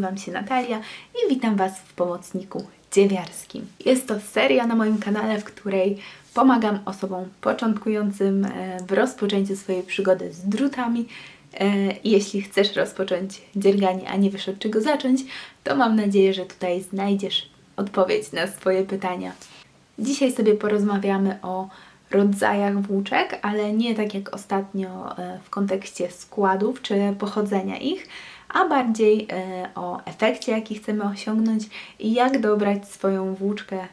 nazywam się Natalia i witam Was w pomocniku dziewiarskim. Jest to seria na moim kanale, w której pomagam osobom początkującym e, w rozpoczęciu swojej przygody z drutami. E, jeśli chcesz rozpocząć dzierganie, a nie wiesz od czego zacząć, to mam nadzieję, że tutaj znajdziesz odpowiedź na swoje pytania. Dzisiaj sobie porozmawiamy o rodzajach włóczek, ale nie tak jak ostatnio e, w kontekście składów czy pochodzenia ich, a bardziej e, o efekcie, jaki chcemy osiągnąć i jak dobrać swoją włóczkę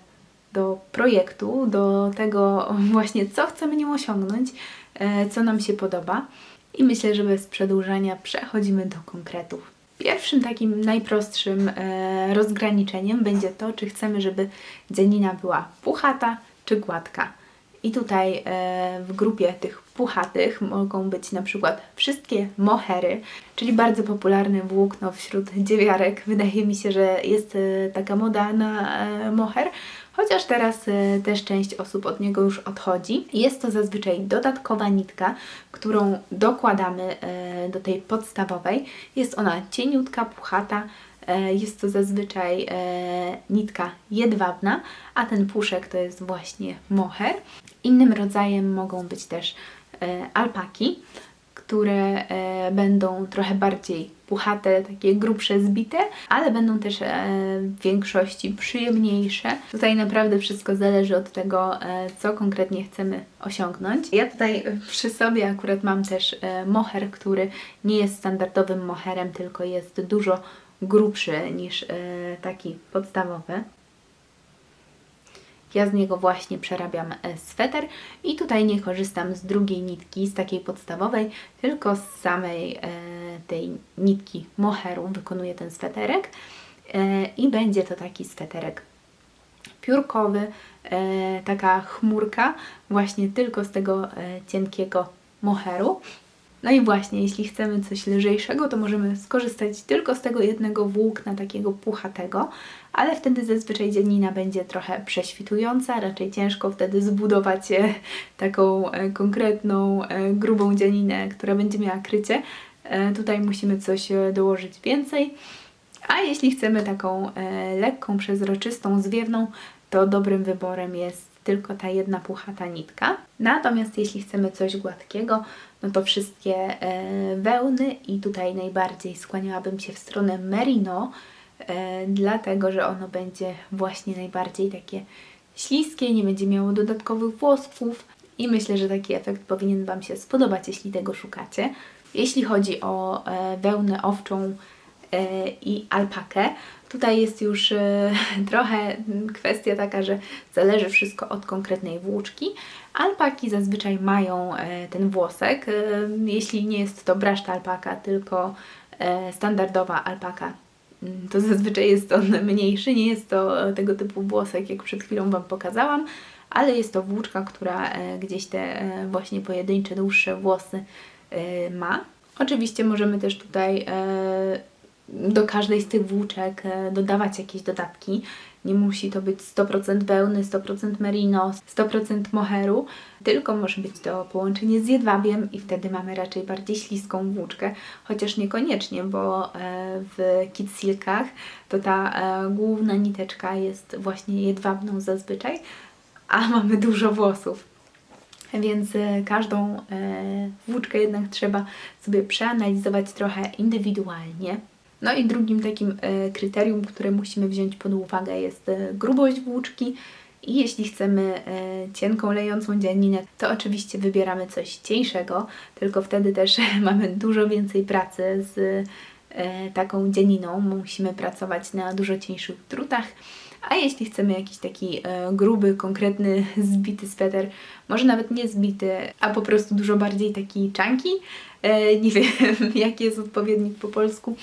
do projektu, do tego właśnie, co chcemy nią osiągnąć, e, co nam się podoba. I myślę, że bez przedłużania przechodzimy do konkretów. Pierwszym takim najprostszym e, rozgraniczeniem będzie to, czy chcemy, żeby dzianina była puchata czy gładka. I tutaj e, w grupie tych puchatych mogą być na przykład wszystkie mohery, czyli bardzo popularne włókno wśród dziewiarek. Wydaje mi się, że jest e, taka moda na e, moher, chociaż teraz też część osób od niego już odchodzi. Jest to zazwyczaj dodatkowa nitka, którą dokładamy do tej podstawowej. Jest ona cieniutka, puchata, Jest to zazwyczaj e, nitka jedwabna, a ten puszek to jest właśnie moher. Innym rodzajem mogą być też e, alpaki, które e, będą trochę bardziej puchate, takie grubsze, zbite, ale będą też e, w większości przyjemniejsze. Tutaj naprawdę wszystko zależy od tego, e, co konkretnie chcemy osiągnąć. Ja tutaj przy sobie akurat mam też e, moher, który nie jest standardowym moherem, tylko jest dużo grubszy niż e, taki podstawowy. Ja z niego właśnie przerabiam e, sweter i tutaj nie korzystam z drugiej nitki, z takiej podstawowej, tylko z samej e, tej nitki moheru wykonuję ten sweterek i będzie to taki sweterek piórkowy, taka chmurka właśnie tylko z tego cienkiego moheru. No i właśnie, jeśli chcemy coś lżejszego, to możemy skorzystać tylko z tego jednego włókna, takiego puchatego, ale wtedy zazwyczaj dziannina będzie trochę prześwitująca, raczej ciężko wtedy zbudować e, taką e, konkretną, e, grubą dzianinę, która będzie miała krycie. Tutaj musimy coś dołożyć więcej. A jeśli chcemy taką lekką, przezroczystą, zwiewną, to dobrym wyborem jest tylko ta jedna puchata nitka. Natomiast jeśli chcemy coś gładkiego, no to wszystkie e, wełny i tutaj najbardziej skłaniałabym się w stronę merino, e, dlatego że ono będzie właśnie najbardziej takie śliskie, nie będzie miało dodatkowych włosków i myślę, że taki efekt powinien Wam się spodobać, jeśli tego szukacie. Jeśli chodzi o e, wełnę owczą i alpakę, tutaj jest już e, trochę kwestia taka, że zależy wszystko od konkretnej włóczki. Alpaki zazwyczaj mają e, ten włosek, e, jeśli nie jest to braszta alpaka, tylko e, standardowa alpaka, mm, to zazwyczaj jest on mniejszy, nie jest to e, tego typu włosek, jak przed chwilą Wam pokazałam, ale jest to włóczka, która e, gdzieś te e, właśnie pojedyncze, dłuższe włosy e, ma. Oczywiście możemy też tutaj e, do każdej z tych włóczek e, dodawać jakieś dodatki. Nie musi to być 100% wełny, 100% merino, 100% moheru, tylko może być to połączenie z jedwabiem i wtedy mamy raczej bardziej śliską włóczkę, chociaż niekoniecznie, bo e, w kit silkach to ta e, główna niteczka jest właśnie jedwabną zazwyczaj, a mamy dużo włosów. Więc każdą włóczkę jednak trzeba sobie przeanalizować trochę indywidualnie. No i drugim takim e, kryterium, które musimy wziąć pod uwagę jest e, grubość włóczki. I jeśli chcemy e, cienką, lejącą dzianinę, to oczywiście wybieramy coś cieńszego, tylko wtedy też mamy dużo więcej pracy z taką dzianiną. Musimy pracować na dużo cieńszych drutach. A jeśli chcemy jakiś taki gruby, konkretny, zbity sweter, może nawet nie zbity, a po prostu dużo bardziej taki e, nie wiem jaki jest odpowiednik po polsku,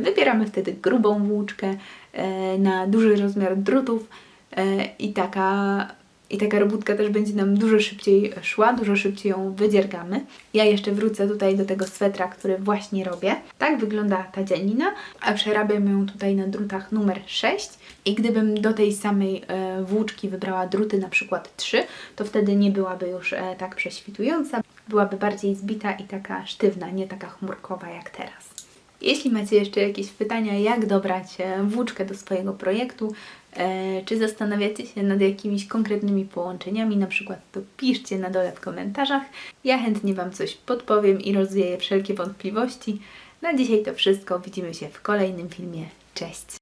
wybieramy wtedy grubą włóczkę e, na duży rozmiar drutów e, i taka i taka robótka też będzie nam dużo szybciej szła, dużo szybciej ją wydziergamy. Ja jeszcze wrócę tutaj do tego swetra, który właśnie robię. Tak wygląda ta dzianina, a przerabiam ją tutaj na drutach numer 6. I gdybym do tej samej e, włóczki wybrała druty na przykład 3, to wtedy nie byłaby już e, tak prześwitująca. Byłaby bardziej zbita i taka sztywna, nie taka chmurkowa jak teraz. Jeśli macie jeszcze jakieś pytania, jak dobrać e, włóczkę do swojego projektu, e, czy zastanawiacie się nad jakimiś konkretnymi połączeniami, na przykład, to piszcie na dole w komentarzach. Ja chętnie Wam coś podpowiem i rozwieję wszelkie wątpliwości. Na dzisiaj to wszystko. Widzimy się w kolejnym filmie. Cześć!